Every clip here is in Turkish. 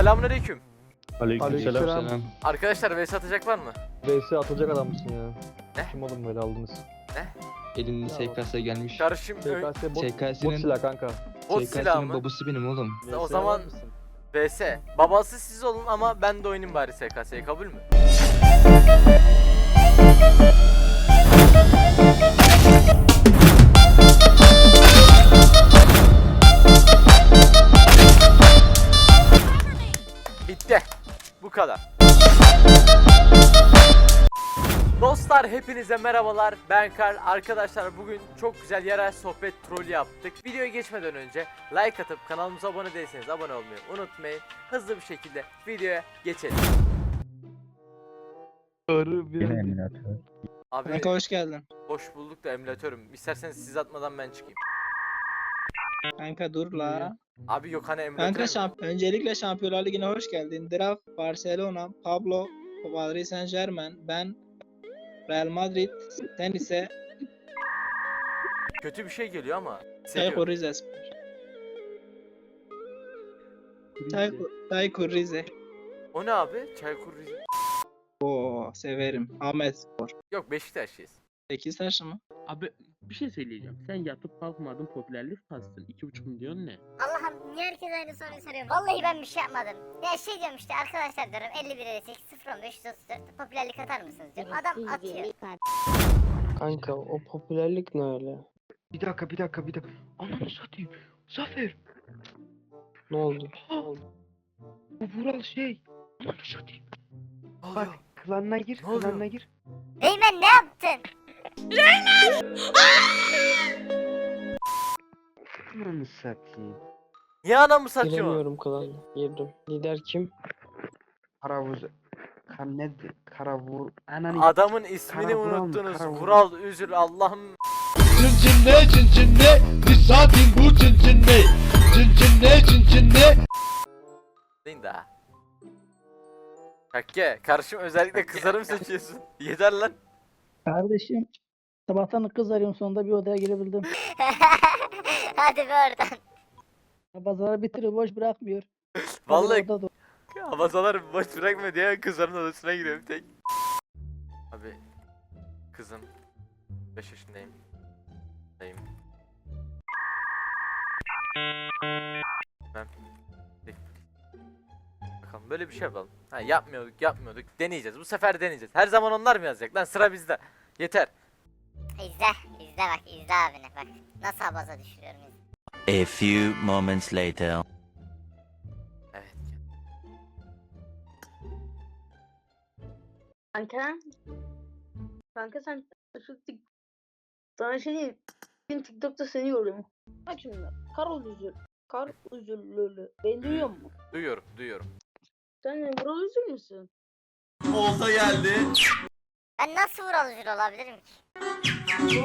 Selamünaleyküm. Aleykümselam. Aleykümselam. Arkadaşlar vs atacak var mı? VS atacak adam mısın ya? Ne? Kim oğlum böyle aldınız? Elinde Ya bak. SKS gelmiş. Karışım ö- SKS bot, bot SKS'nin silah kanka. bot silahı SKS'nin mı? babası benim oğlum. O VS zaman- var mısın? vs. Babası siz olun ama ben de oynayayım bari SKS'yi kabul mü? Kadar. Dostlar hepinize merhabalar. Ben Karl. Arkadaşlar bugün çok güzel yerel sohbet trolü yaptık. Videoya geçmeden önce like atıp kanalımıza abone değilseniz abone olmayı unutmayın. Hızlı bir şekilde videoya geçelim. Bir Abi Kanka hoş geldin. hoş bulduk da emülatörüm. İsterseniz siz atmadan ben çıkayım. Kanka dur la. Abi yok hani emülatör. Kanka şamp öncelikle Şampiyonlar Ligi'ne hoş geldin. Draft, Barcelona, Pablo, Paris Saint Germain, ben Real Madrid, sen ise Kötü bir şey geliyor ama. Çaykur Seviyorum. Rizespor. Çaykur, Çaykur Rize. O ne abi? Çaykur Rize- Oo severim. Ahmet Spor. Yok Beşiktaş'ıyız. 8 taşı mı? Abi bir şey söyleyeceğim. Sen yatıp kalkmadın popülerlik kastın. 2,5 milyon ne? Allah'ım niye herkes aynı soruyu soruyor? Vallahi ben bir şey yapmadım. Ya şey diyorum işte arkadaşlar diyorum 51 58 0 534 popülerlik atar mısınız diyorum. Adam atıyor. Kanka o popülerlik ne öyle? Bir dakika bir dakika bir dakika. Ananı satayım. Zafer. Ne oldu? Bu Vural şey. Ananı satayım. Bak oluyor? klanına gir Ne oluyor? klanına gir. Eymen ne yaptın? Ananı satayım. Niye anamı satıyor? Giremiyorum klan. Girdim. Lider kim? Karavuz. Kan ne? Karavur. Ananı. Adamın ismini Kara Vural mı? unuttunuz. Kara Vural. Üzül Allah'ım. Cincinde bir saatin bu cincinde Cincinde cincinde Değil daha. Hakke karşım özellikle kızları mı seçiyorsun? Yeter lan. Kardeşim sabahtan kız arıyorum sonunda bir odaya girebildim. Hadi be oradan. Pazarı bitiriyor boş bırakmıyor. Vallahi orada dur. Havazalar boş bırakma diye kızların odasına giriyorum tek. Abi kızım 5 yaşındayım. Dayım. Ben Bakalım böyle bir şey yapalım. Ha yapmıyorduk yapmıyorduk deneyeceğiz bu sefer deneyeceğiz. Her zaman onlar mı yazacak lan sıra bizde. Yeter. İzle. izle bak izle abine bak. Nasıl abaza düşürüyorum izle. A few moments later. Evet. Kanka. Kanka sen şu tik... Sana şey. Ben TikTok'ta seni görüyorum. Bak şimdi. Kar üzül. Kar üzüllülü. Beni duyuyor musun? Duyuyorum duyuyorum. Sen de Vural Üzül müsün? Olta geldi Ben nasıl vural üzül olabilirim ki?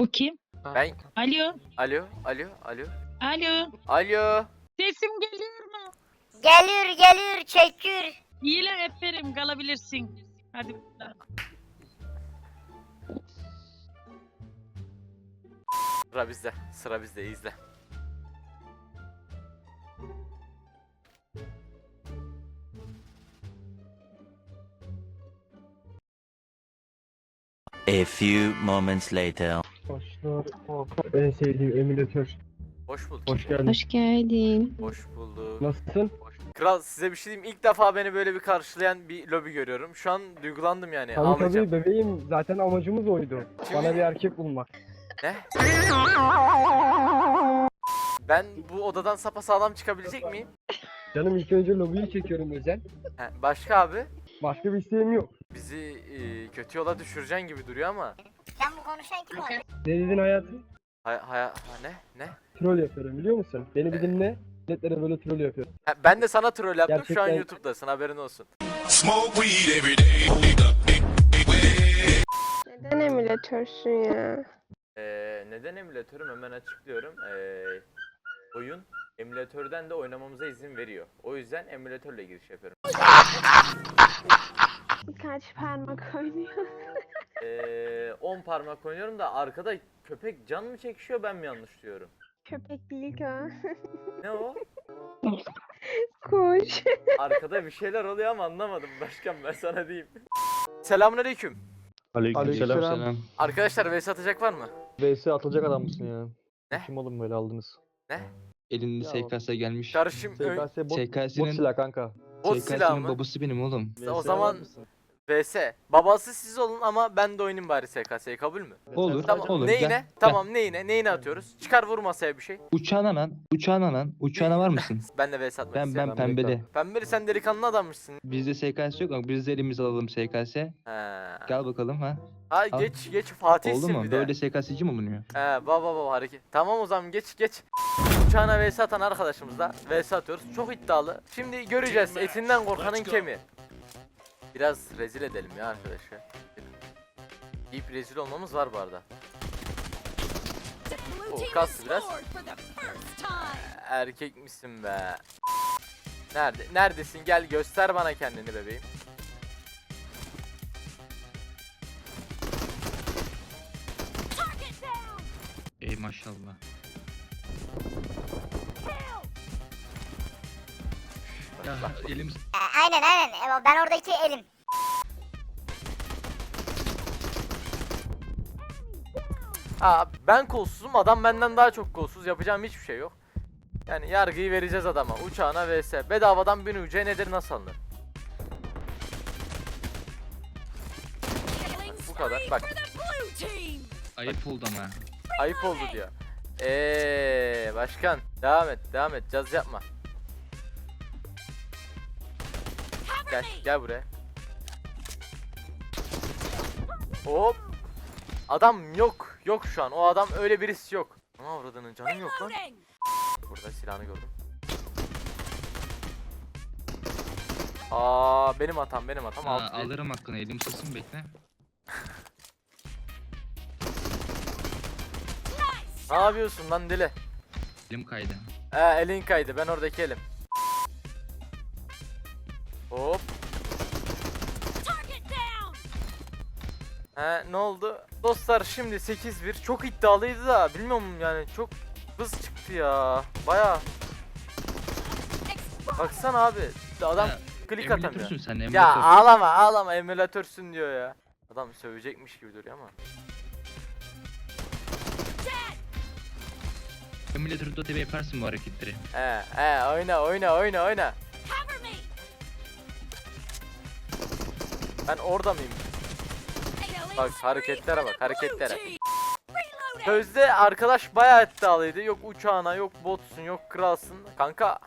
Bu kim? Ben Alo. alo alo alo Alo. alo. Sesim geliyor mu? Geliyor geliyor çekür. İyi lan eferim kalabilirsin. Hadi. Sıra bizde sıra bizde izle. A few moments later. Başlar. En sevdiğim emülatör. Hoş bulduk. Hoş geldin. Hoş geldin. Hoş bulduk. Nasılsın? Kral size bir şey diyeyim ilk defa beni böyle bir karşılayan bir lobi görüyorum. Şu an duygulandım yani Tabii ağlayacağım. tabii bebeğim. Zaten amacımız oydu. Bana bir erkek bulmak. Ne? Ben bu odadan sapasağlam çıkabilecek miyim? Canım ilk önce lobiyi çekiyorum özel. He, başka abi? Başka bir isteğim yok. Bizi e, kötü yola düşüreceksin gibi duruyor ama. Sen bu konuşan kim oldu? Ne dedin hayatım? Hay, hay, ha, ne? Ne? Troll yapıyorum biliyor musun? Beni bir dinle. Milletlere böyle troll yapıyorum. Ha, ben de sana troll yaptım şu an Gerçekten- YouTube'dasın haberin olsun. Smoke weed every day Neden emülatörsün ya? Ee, neden emülatörüm hemen açıklıyorum. Ee, oyun emülatörden de oynamamıza izin veriyor. O yüzden emülatörle giriş yapıyorum. Kaç parmak oynuyor? Ee, 10 parmak oynuyorum da arkada köpek can mı çekişiyor ben mi yanlış diyorum? Köpek değil ki o. Ne o? Koş. Arkada bir şeyler oluyor ama anlamadım başkan ben sana diyeyim. Selamünaleyküm. Aleykümselam. Selam. Arkadaşlar vs atacak var mı? VS atılacak adam mısın ya? Ne? Kim oğlum böyle aldınız? Elinde Ya SKS gelmiş. Karışım ö- SKS bot, bot SKS'nin silah kanka. Bot silahı SKS'nin mı? babası benim oğlum. O zaman-? Vs. Babası siz olun ama ben de oynayayım bari SKS'yi kabul mü? Olur. Tamam Olur. neyine? Gel, Tamam neyine? Neyine atıyoruz? Çıkar vur masaya bir şey. Uçağına lan. Uçağına lan. Uçağına var mısın? Ben de vs atmak ben istiyorum. ben pembeli. Pembeli sen delikanlı adammışsın. Bizde SKS yok ama biz de elimize alalım SKS. He. Gel bakalım ha. Ha Al. geç geç Fatih'sin Oldu mu? bir de. Böyle SKS'ci mi bulunuyor? He baba baba hareket. Tamam o zaman geç geç. Uçağına vs atan arkadaşımızla vs atıyoruz. Çok iddialı. Şimdi göreceğiz etinden korkanın kemiği. Biraz rezil edelim ya arkadaşı. Deyip rezil olmamız var bu arada. O kastı biraz. Erkek misin be? Nerede? Neredesin? Gel göster bana kendini bebeğim. Ey maşallah. Ya elim aynen aynen. E, ben oradaki elim. Aa ben kolsuzum adam benden daha çok kolsuz yapacağım hiçbir şey yok. Yani yargıyı vereceğiz adama uçağına vs bedavadan bin ucuya nedir nasıl alınır? Bu kadar bak ayıp oldu ama. ayıp oldu diyor. Eee başkan devam et devam et caz yapma. Gel gel buraya. Hop. Adam yok yok şu an o adam öyle birisi yok. Ama avradının canım yok lan. Burada silahını gördüm. Aa benim hatam benim hatam. Ha, Alt bir. alırım hakkını elim susun bekle. Ne yapıyorsun lan deli? Elim kaydı. He elin kaydı ben oradaki elim. Hop. He ne oldu? Dostlar şimdi 8-1 çok iddialıydı da bilmiyorum yani çok hız çıktı ya. Baya. Baksana abi adam Ha, klik atamıyor. Emülatörsün sen Ya ağlama ağlama emülatörsün diyor ya. Adam sövecekmiş gibi duruyor ama. Emülatörde Dota yaparsın bu hareketleri. He he oyna oyna oyna oyna. Ben orada mıyım? Bak hareketlere bak hareketlere. Sözde arkadaş bayağı iddialıydı. Yok uçağına, yok botsun, yok kralsın. Kanka.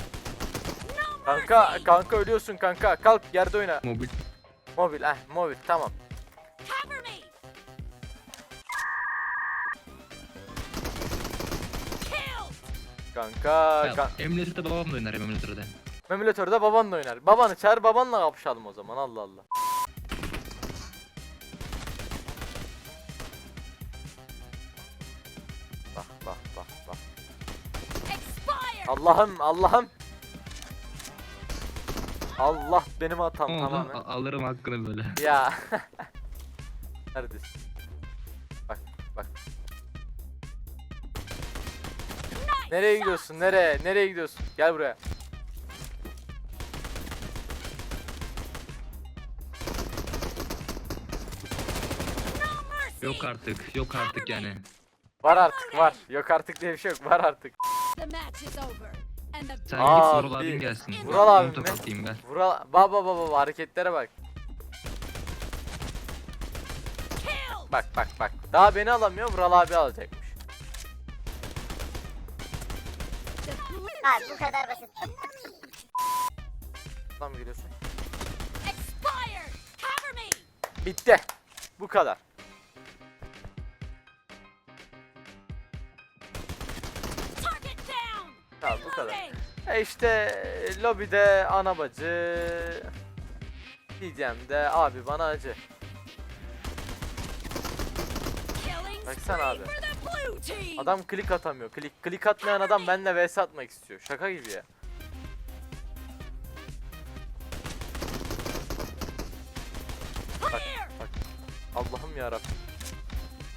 Kanka, kanka ölüyorsun kanka. Kalk yerde oyna. Mobil. Mobil, eh mobil tamam. Kanka, Ya, kan emülatörde babam da oynar emülatörde. Emülatörde babanla oynar. Babanı çağır babanla kapışalım o zaman Allah Allah. Allah'ım Allah'ım. Allah benim hatam tamamen. al- alırım hakkını böyle. Ya. Neredesin? Bak bak. Nereye gidiyorsun? Nereye? Nereye gidiyorsun? Gel buraya. Yok artık, yok artık yani. Var artık var. Yok artık diye bir şey yok. Var artık. Sen Aa, git Vural abim bir- gelsin. Vural Onu abim mi? tokatlayayım gel. Vural baba baba baba hareketlere bak. Bak bak bak. Daha beni alamıyor. Vural abi alacakmış. Abi bu kadar basit. Lan mı geliyorsun? Bitti. Bu kadar. Tamam bu kadar. E işte lobide ana bacı diyeceğim de abi bana acı. Baksana abi. Adam klik atamıyor. Klik klik atmayan adam benimle vs atmak istiyor. Şaka gibi ya. Bak bak. Allah'ım ya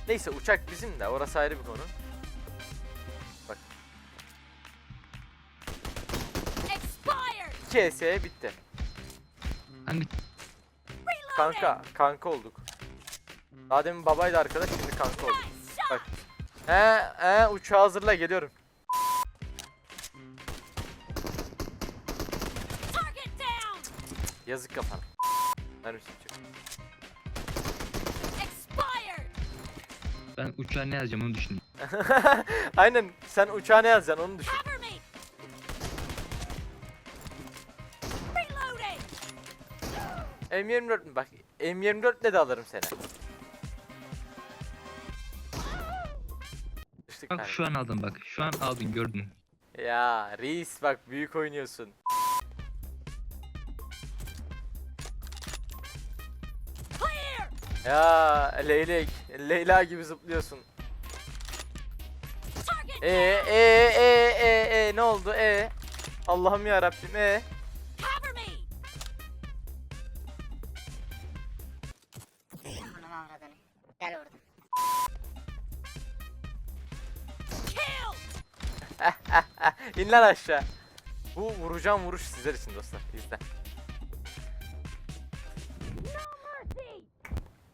Neyse uçak bizim de orası ayrı bir konu. 2 ES'ye bitti. Hangi Kanka, kanka olduk. Daha demin babaydı arkadaş, şimdi kanka olduk. Bak. He, he, uçağı hazırla geliyorum. Yazık kafana. Mermisi bitiyor. ben uçağa ne yazacağım onu düşündüm. Aynen, sen uçağa ne yazacaksın onu düşün. M24 mi? Bak, M24 de alırım seni. Düştük Bak şu an aldın bak. Şu an aldın gördün. Ya reis bak büyük oynuyorsun. Ya leylek, Leyla gibi zıplıyorsun. E e e e e ne oldu e? Allah'ım ya Rabbim e. İn lan aşağı. Bu vuracağım vuruş sizler için dostlar. İzle.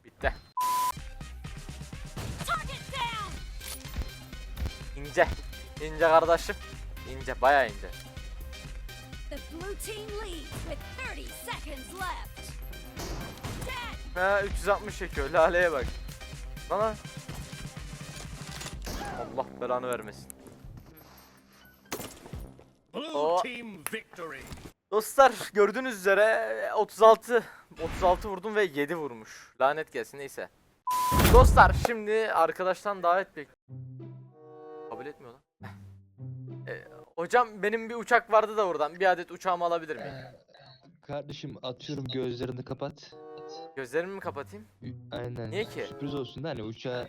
Bitti. İnce. İnce kardeşim. İnce, bayağı ince. Ha 360 çekiyor. Laleye bak. Bana. Allah belanı vermesin. O Dostlar gördüğünüz üzere 36 36 vurdum ve 7 vurmuş. Lanet gelsin neyse. Dostlar şimdi arkadaştan davet bek. Kabul etmiyor lan. E, hocam benim bir uçak vardı da oradan. Bir adet uçağımı alabilir miyim? Kardeşim atıyorum gözlerini kapat. Gözlerimi mi kapatayım? Aynen. Niye ki? Sürpriz olsun da hani uçağı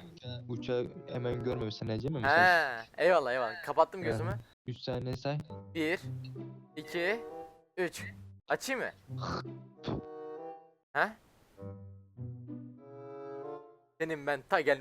uçağı hemen görmemişsin Ece mi? He, eyvallah eyvallah. Kapattım gözümü. 3 saniye say. 1 2 3 Açayım mı? He? Senin ben ta gel